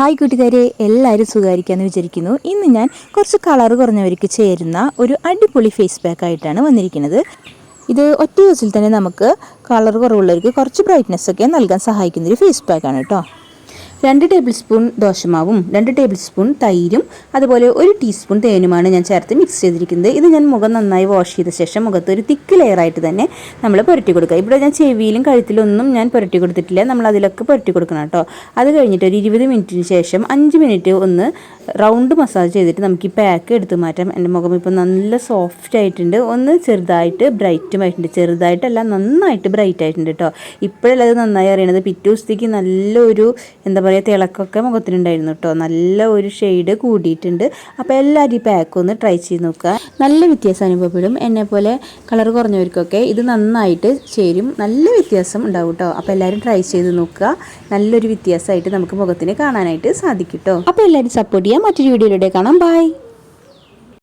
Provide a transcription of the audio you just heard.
Hi കൂട്ടുകാരെ എല്ലാവരും സുഖമായിരിക്കാമെന്ന് വിചാരിക്കുന്നു. ഇന്ന് ഞാൻ കുറച്ച് കളർ കുറഞ്ഞവർക്ക് ചേരുന്ന ഒരു അടിപൊളി ഫേസ് പാക്ക് ആയിട്ടാണ് വന്നിരിക്കുന്നത്. ഇത് ഒറ്റ യൂസിൽ തന്നെ നമുക്ക് കളർ കുറവുള്ളവർക്ക് കുറച്ച് ബ്രൈറ്റ്നസ് ഒക്കെ നൽകാൻ സഹായിക്കുന്ന ഒരു ഫേസ് പാക്കാണ് കേട്ടോ. രണ്ട് ടേബിൾ സ്പൂൺ ദോശമാവും രണ്ട് ടേബിൾ സ്പൂൺ തൈരും അതുപോലെ ഒരു ടീസ്പൂൺ തേനുമാണ് ഞാൻ ചേർത്ത് മിക്സ് ചെയ്തിരിക്കുന്നത്. ഇത് ഞാൻ മുഖം നന്നായി വാഷ് ചെയ്ത ശേഷം മുഖത്ത് ഒരു തിക്ക് ലെയറായിട്ട് തന്നെ നമ്മൾ പുരട്ടി കൊടുക്കുക. ഇവിടെ ഞാൻ ചെവിയിലും കഴുത്തിലൊന്നും ഞാൻ പുരട്ടി കൊടുത്തിട്ടില്ല. നമ്മൾ അതിലൊക്കെ പുരട്ടി കൊടുക്കണം കേട്ടോ. അത് കഴിഞ്ഞിട്ട് ഒരു ഇരുപത് മിനിറ്റിന് ശേഷം അഞ്ച് മിനിറ്റ് ഒന്ന് റൗണ്ട് മസാജ് ചെയ്തിട്ട് നമുക്ക് ഈ പാക്ക് എടുത്ത് മാറ്റാം. എന്റെ മുഖം ഇപ്പോൾ നല്ല സോഫ്റ്റ് ആയിട്ടുണ്ട്. ഒന്ന് ചെറുതായിട്ട് ബ്രൈറ്റും ആയിട്ടുണ്ട്. ചെറുതായിട്ടല്ല നന്നായിട്ട് ബ്രൈറ്റ് ആയിട്ടുണ്ട് കേട്ടോ. ഇപ്പോഴല്ലത് നന്നായി അറിയണത്. പിറ്റേ ദിവസത്തേക്ക് നല്ലൊരു എന്താ പറയുക തിളക്കൊക്കെ മുഖത്തിനുണ്ടായിരുന്നു കേട്ടോ. നല്ല ഒരു ഷെയ്ഡ് കൂടിയിട്ടുണ്ട്. അപ്പോൾ എല്ലാവരും ഈ പാക്ക് ഒന്ന് ട്രൈ ചെയ്ത് നോക്കുക. നല്ല വ്യത്യാസം അനുഭവപ്പെടും. എന്നെ പോലെ കളർ കുറഞ്ഞവർക്കൊക്കെ ഇത് നന്നായിട്ട് ചേരും. നല്ല വ്യത്യാസം ഉണ്ടാവും കേട്ടോ. അപ്പോൾ എല്ലാവരും ട്രൈ ചെയ്ത് നോക്കുക. നല്ലൊരു വ്യത്യാസമായിട്ട് നമുക്ക് മുഖത്തിന് കാണാനായിട്ട് സാധിക്കും കേട്ടോ. അപ്പോൾ എല്ലാവരും സപ്പോർട്ട് ചെയ്യാം. മറ്റൊരു വീഡിയോയിലൂടെ കാണാം. ബൈ